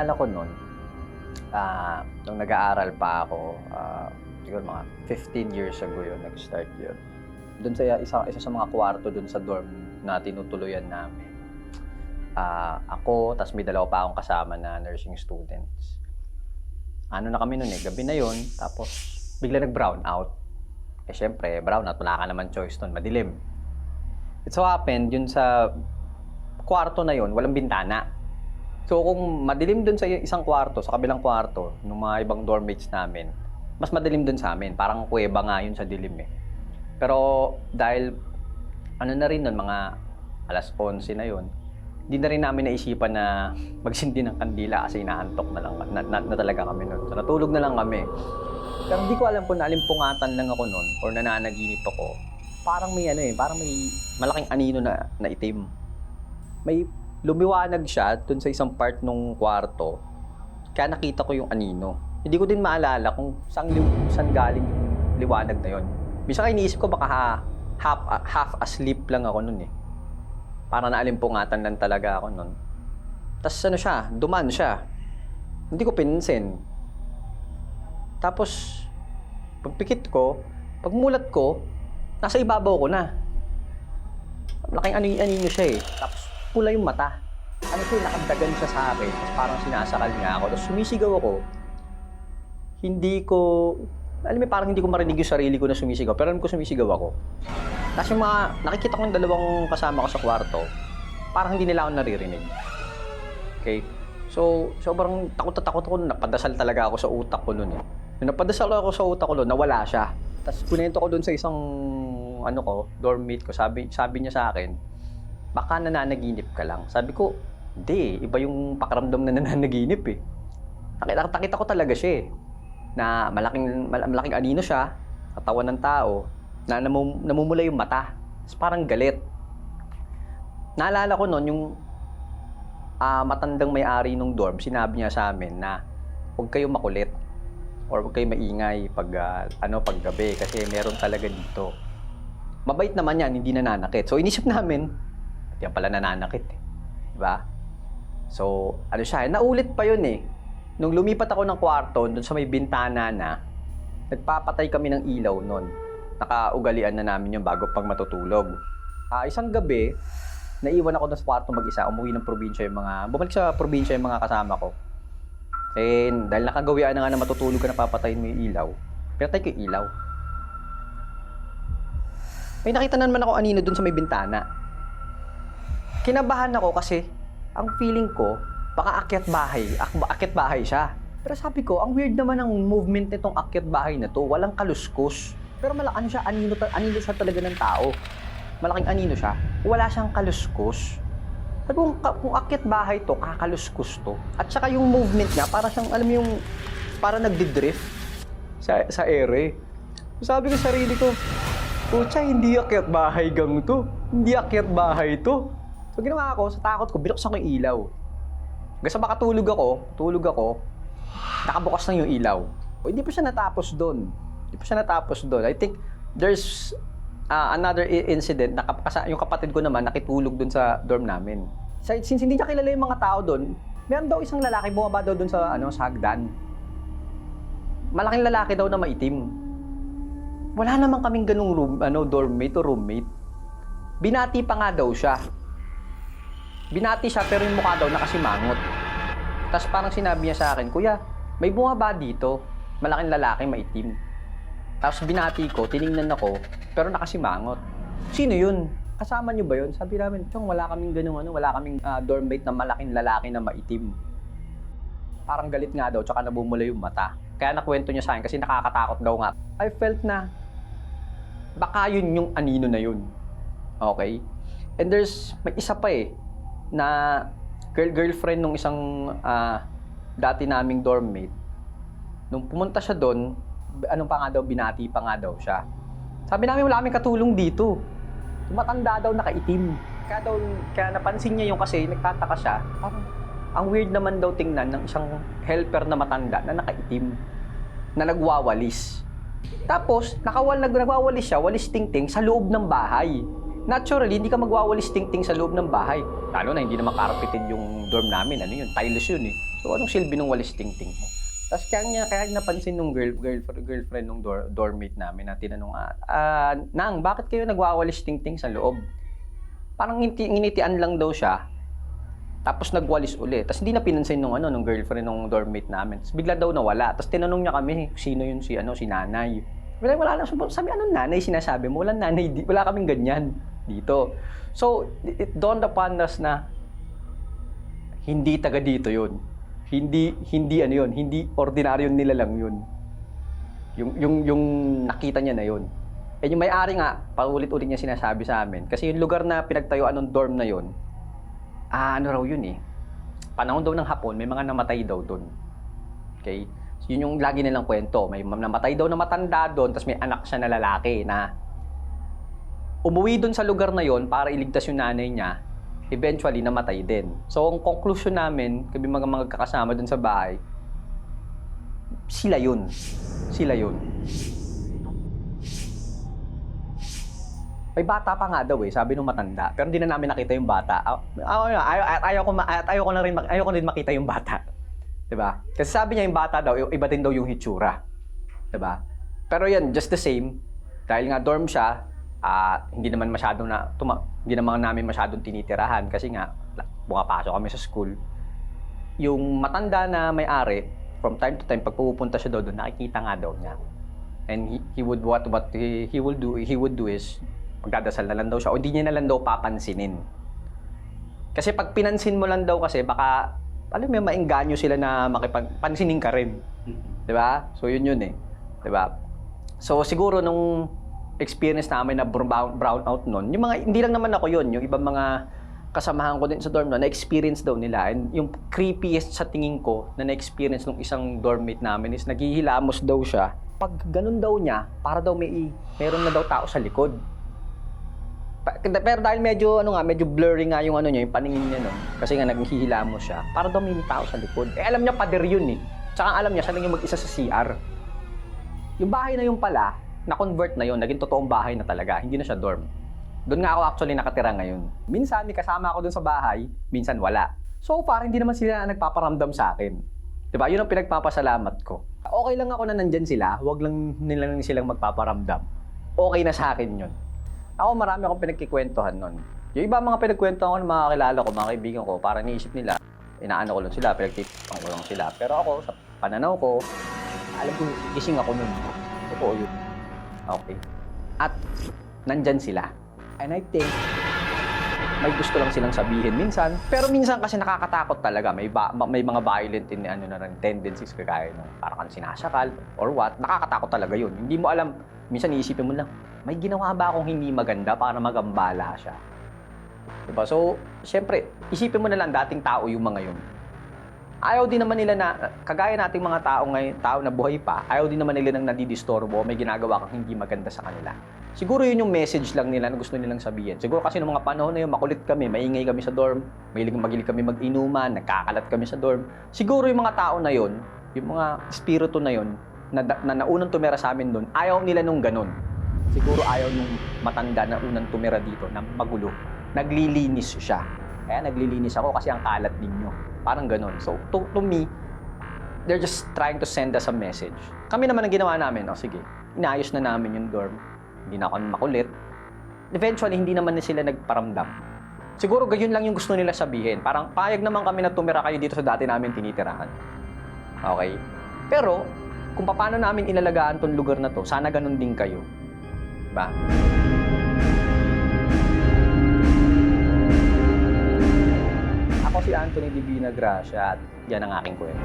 naalala ko noon, ah, nung nag-aaral pa ako, ah, siguro mga 15 years ago yun, nag-start yun. Doon sa isa, isa sa mga kwarto doon sa dorm na tinutuluyan namin. Ah, ako, tas may dalawa pa akong kasama na nursing students. Ano na kami noon eh, gabi na yun, tapos bigla nag-brown out. Eh syempre, brown out, wala ka naman choice noon, madilim. It so happened, yun sa kwarto na yun, walang bintana. So kung madilim dun sa isang kwarto, sa kabilang kwarto, ng mga ibang dormmates namin, mas madilim dun sa amin. Parang kuweba nga yun sa dilim eh. Pero dahil ano na rin nun, mga alas 11 na yun, hindi na rin namin naisipan na magsindi ng kandila kasi inaantok na lang na, na, na talaga kami nun. So natulog na lang kami. Pero hindi ko alam kung nalimpungatan lang ako nun or nananaginip ako. Parang may ano eh, parang may malaking anino na, na itim. May lumiwanag siya dun sa isang part nung kwarto. Kaya nakita ko yung anino. Hindi ko din maalala kung saan, li- saan galing yung liwanag na yon. Bisa ka iniisip ko baka ha- half, half asleep lang ako nun eh. Parang naalimpungatan lang talaga ako nun. Tapos ano siya, duman siya. Hindi ko pinansin. Tapos, pagpikit ko, pagmulat ko, nasa ibabaw ko na. Malaking ano anino siya eh. Tapos pula yung mata. Ano siya, nakadagan siya sa akin. Tapos parang sinasakal niya ako. Tapos sumisigaw ako. Hindi ko, alam mo, parang hindi ko marinig yung sarili ko na sumisigaw. Pero alam ko sumisigaw ako. Tapos yung mga, nakikita ko yung dalawang kasama ko sa kwarto, parang hindi nila ako naririnig. Okay? So, sobrang takot na takot ako. Napadasal talaga ako sa utak ko noon eh. Napadasal ako sa utak ko noon, nawala siya. Tapos kunento ko doon sa isang ano ko, dormmate ko, sabi, sabi niya sa akin, baka nananaginip ka lang. Sabi ko, hindi, iba yung pakiramdam na nananaginip eh. Nakita, nakita ko talaga siya eh, na malaking, mal- malaking anino siya, katawan ng tao, na namum, namumula yung mata. Tapos parang galit. Naalala ko noon yung ah, matandang may-ari nung dorm, sinabi niya sa amin na huwag kayo makulit or huwag kayo maingay pag ah, ano pag gabi kasi meron talaga dito. Mabait naman yan, hindi nananakit. So inisip namin, yan pala nananakit eh. Di ba? So, ano siya, naulit pa yun eh. Nung lumipat ako ng kwarto, dun sa may bintana na, nagpapatay kami ng ilaw nun. Nakaugalian na namin yung bago pag matutulog. Ah, isang gabi, naiwan ako sa kwarto mag-isa, umuwi ng probinsya yung mga, bumalik sa probinsya yung mga kasama ko. Eh, dahil nakagawian na nga na matutulog ka na papatayin mo yung ilaw, pinatay ko yung ilaw. May nakita na naman ako anino dun sa may bintana. Kinabahan ako kasi ang feeling ko, baka akyat bahay, ak- akyat bahay siya. Pero sabi ko, ang weird naman ng movement nitong akyat bahay na to, walang kaluskos. Pero malaki ano siya, anino, anino siya talaga ng tao. Malaking anino siya. Wala siyang kaluskos. Sabi ko, kung, kung akyat bahay to, kakaluskos to. At saka yung movement niya, para siyang, alam mo yung, para nagdidrift sa, sa ere. Sabi ko sa sarili ko, Pucha, hindi akyat bahay gang to. Hindi akyat bahay to. So ginawa ko, sa takot ko, binuksan ko yung ilaw. Sa makatulog ako, tulog ako, nakabukas na yung ilaw. O, hindi pa siya natapos doon. Hindi pa siya natapos doon. I think there's ah, another incident na yung kapatid ko naman nakitulog doon sa dorm namin. Since hindi niya kilala yung mga tao doon, meron daw isang lalaki bumaba daw doon sa ano sa hagdan. Malaking lalaki daw na maitim. Wala naman kaming ganung room, ano, dormmate o roommate. Binati pa nga daw siya. Binati siya pero yung mukha daw nakasimangot. Tapos parang sinabi niya sa akin, Kuya, may bumaba dito. Malaking lalaki, maitim. Tapos binati ko, tiningnan ako, pero nakasimangot. Sino yun? Kasama niyo ba yun? Sabi namin, Chong, wala kaming ganung ano, wala kaming ah, dormmate na malaking lalaki na maitim. Parang galit nga daw, tsaka nabumula yung mata. Kaya nakwento niya sa akin kasi nakakatakot daw nga. I felt na baka yun yung anino na yun. Okay? And there's, may isa pa eh, na girl girlfriend nung isang ah, dati naming dormmate. Nung pumunta siya doon, anong pa nga daw, binati pa nga daw siya. Sabi namin, wala kaming katulong dito. Matanda daw, nakaitim. Kaya daw, kaya napansin niya yung kasi, nagtataka siya, parang, ang weird naman daw tingnan ng isang helper na matanda na nakaitim, na nagwawalis. Tapos, nakawal, nag, nagwawalis siya, walis ting-ting, sa loob ng bahay. Naturally, hindi ka magwawalis ting-ting sa loob ng bahay. Lalo na hindi naman carpeted yung dorm namin. Ano yun? Tiles yun eh. So, anong silbi ng walis ting-ting mo? Tapos kaya niya, kaya napansin nung girl, girlfriend, girlfriend nung door, dormmate namin na tinanong, ah, ah, Nang, bakit kayo nagwawalis ting-ting sa loob? Parang ngiti, nginitian lang daw siya. Tapos nagwalis uli. Tapos hindi na pinansin nung ano nung girlfriend nung dormmate namin. Tapos bigla daw nawala. Tapos tinanong niya kami, sino yun si ano si nanay. Wala wala lang sabi, anong nanay sinasabi mo? Wala nanay, di, wala kaming ganyan dito. So, it, dawned upon us na hindi taga dito yun. Hindi hindi ano yun, hindi ordinaryo nila lang yun. Yung yung yung nakita niya na yun. Eh yung may-ari nga, paulit-ulit niya sinasabi sa amin. Kasi yung lugar na pinagtayuan ng dorm na yun, ah, ano raw yun eh. Panahon daw ng hapon, may mga namatay daw doon. Okay? So, yun yung lagi nilang kwento. May namatay daw na matanda doon, tapos may anak siya na lalaki na umuwi doon sa lugar na yon para iligtas yung nanay niya. Eventually, namatay din. So, ang conclusion namin, kami mga mga kakasama doon sa bahay, sila yun. Sila yun. May bata pa nga daw eh, sabi nung matanda. Pero hindi na namin nakita yung bata. Ayaw, ayaw, ayaw, ko, ayaw ko na rin, ayaw ko rin makita yung bata. 'Di ba? Kasi sabi niya yung bata daw, iba din daw yung hitsura. 'Di ba? Pero yan, just the same, dahil nga dorm siya, ah, hindi naman masyadong na, tuma, hindi naman namin masyadong tinitirahan kasi nga, bumapasok kami sa school. Yung matanda na may-ari, from time to time, pag pupunta siya doon, nakikita nga daw niya. And he, he would, what, what he, he will do, he would do is, magdadasal na lang daw siya, o hindi niya na lang daw papansinin. Kasi pag pinansin mo lang daw kasi, baka, alam mo, maingganyo sila na makipagpansinin ka rin. Di ba? So, yun yun eh. Di ba? So, siguro nung experience namin na brown, brown out nun, yung mga, hindi lang naman ako yun, yung ibang mga kasamahan ko din sa dorm na na-experience daw nila. And yung creepiest sa tingin ko na na-experience nung isang dormmate namin is naghihilamos daw siya. Pag ganun daw niya, para daw may, meron na daw tao sa likod. Pero dahil medyo ano nga, medyo blurry nga yung ano niya, yung paningin niya no. Kasi nga naghihilamos siya. Para daw may tao sa likod. Eh alam niya pader yun eh. Tsaka alam niya siya lang yung mag-isa sa CR. Yung bahay na yun pala, na-convert na yun, naging totoong bahay na talaga. Hindi na siya dorm. Doon nga ako actually nakatira ngayon. Minsan may kasama ako doon sa bahay, minsan wala. So far, hindi naman sila nagpaparamdam sa akin. ba? Yun ang pinagpapasalamat ko. Okay lang ako na nandyan sila, huwag lang nila silang magpaparamdam. Okay na sa akin yun. Ako marami akong pinagkikwentuhan nun. Yung iba mga pinagkwentuhan ko ng mga kakilala ko, mga kaibigan ko, para niisip nila, inaano ko lang sila, pinagtitipan ko lang sila. Pero ako, sa pananaw ko, alam ko, gising ako nun. Totoo yun. Okay. At, nandyan sila. And I think, may gusto lang silang sabihin minsan. Pero minsan kasi nakakatakot talaga. May, ba, ma- may mga violent in, ano na rin, tendencies kagaya ng parang kang sinasakal or what. Nakakatakot talaga yun. Hindi mo alam, minsan iisipin mo lang, may ginawa ba akong hindi maganda para magambala siya? Diba? So, syempre, isipin mo na lang dating tao yung mga yun. Ayaw din naman nila na, kagaya nating mga tao ngayon, tao na buhay pa, ayaw din naman nila nang nadidistorbo, may ginagawa kang hindi maganda sa kanila. Siguro yun yung message lang nila na gusto nilang sabihin. Siguro kasi noong mga panahon na yun, makulit kami, maingay kami sa dorm, mahilig magilig kami mag-inuman, nagkakalat kami sa dorm. Siguro yung mga tao na yun, yung mga espiritu na yun, na, na naunang tumira sa amin doon, ayaw nila nung ganun. Siguro ayaw nung matanda na unang tumira dito na magulo. Naglilinis siya. Kaya naglilinis ako kasi ang kalat ninyo. Parang ganun. So, to, to me, they're just trying to send us a message. Kami naman ang ginawa namin, oh, sige, inayos na namin yung dorm. Hindi na ako makulit. Eventually, hindi naman na sila nagparamdam. Siguro gayon lang yung gusto nila sabihin. Parang payag naman kami na tumira kayo dito sa dati namin tinitirahan. Okay? Pero, kung paano namin ilalagaan tong lugar na to, sana ganun din kayo. Diba? ako si Anthony Divina Gracia at yan ang aking kwento.